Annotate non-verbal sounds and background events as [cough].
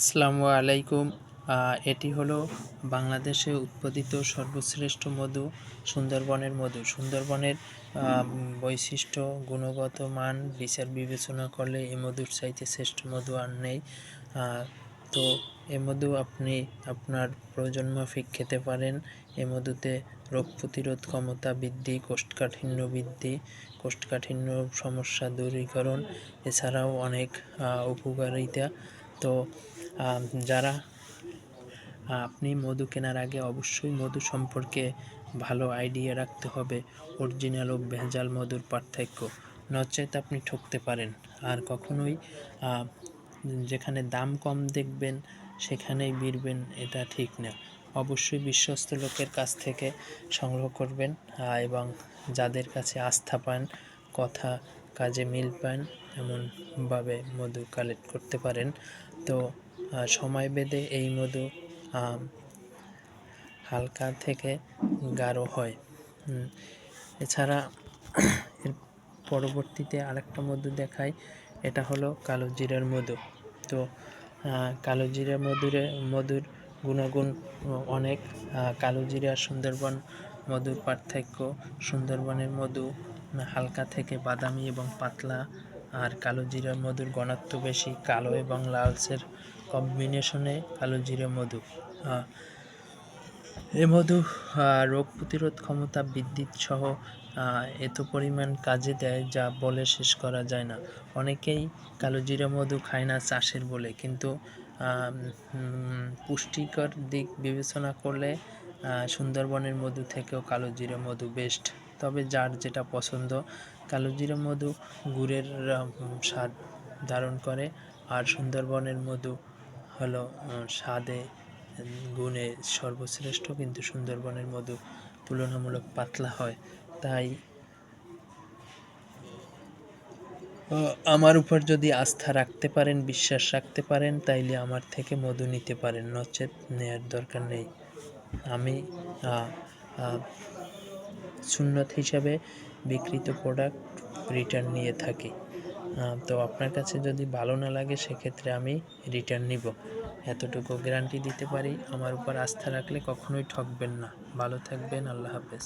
আসসালামু আলাইকুম। এটি হলো বাংলাদেশে উৎপাদিত সর্বশ্রেষ্ঠ মধু, সুন্দরবনের মধু। সুন্দরবনের বৈশিষ্ট্য, গুণগত মান, বিচার বিবেচনা করলে এ মধুর চাইতে শ্রেষ্ঠ মধু আর নেই। তো এ মধু আপনি আপনার প্রয়োজন মাফিক খেতে পারেন। এ মধুতে রোগ প্রতিরোধ ক্ষমতা বৃদ্ধি, কোষ্ঠকাঠিন্য বৃদ্ধি, কোষ্ঠকাঠিন্য সমস্যা দূরীকরণ, এছাড়াও অনেক উপকারিতা। তো যারা আপনি মধু কেনার আগে অবশ্যই মধু সম্পর্কে ভালো আইডিয়া রাখতে হবে। অরিজিনাল ও ভেজাল মধুর পার্থক্য। নচেত আপনি ঠকতে পারেন। আর কখনোই যেখানে দাম কম দেখবেন, সেখানেই বিরবেন, এটা ঠিক না। অবশ্যই বিশ্বস্ত লোকের কাছ থেকে সংগ্রহ করবেন এবং যাদের কাছে আস্থা পান, কথা কাজে মিল পান, এমনভাবে মধু কালেক্ট করতে পারেন। তো সময় বেঁধে এই মধু হালকা থেকে গাঢ় হয়। এছাড়া [coughs] এর পরবর্তীতে আরেকটা মধু দেখাই, এটা হলো কালো জিরার মধু। তো কালো জিরা মধুরে, মধুর গুণাগুণ অনেক। কালো জিরা সুন্দরবন মধুর পার্থক্য, সুন্দরবনের মধু হালকা থেকে বাদামি এবং পাতলা আর কালো জিরার মধুর ঘনত্ব বেশি। কালো এবং লালচের কম্বিনেশনে কালো জিরা মধু। এ মধু রোগ প্রতিরোধ ক্ষমতা বৃদ্ধি সহ এত পরিমাণ কাজে দেয় যা বলে শেষ করা যায় না। অনেকেই কালো জিরা মধু খায় না চাষের বলে, কিন্তু পুষ্টিকর দিক বিবেচনা করলে সুন্দরবনের মধু থেকেও কালো জিরা মধু বেস্ট তবে যার যেটা পছন্দ। কালো জিরা মধু, গুড়ের স্বাদ ধারণ করে। আর সুন্দরবনের মধু হলো স্বাদে গুণে সর্বশ্রেষ্ঠ। কিন্তু সুন্দরবনের মধু তুলনামূলক পাতলা হয়। তাই আমার উপর যদি আস্থা রাখতে পারেন, বিশ্বাস রাখতে পারেন, তাইলে আমার থেকে মধু নিতে পারেন। নচেত নেয়ার দরকার নেই। আমি সুন্নত হিসাবে বিকৃত প্রোডাক্ট রিটার্ন নিয়ে থাকি। তো আপনার কাছে যদি ভালো না লাগে, সেক্ষেত্রে আমি রিটার্ন নিব। এতটুকু গ্যারান্টি দিতে পারি। আমার উপর আস্থা রাখলে কখনোই ঠকবেন না। ভালো থাকবেন। আল্লাহ হাফেজ।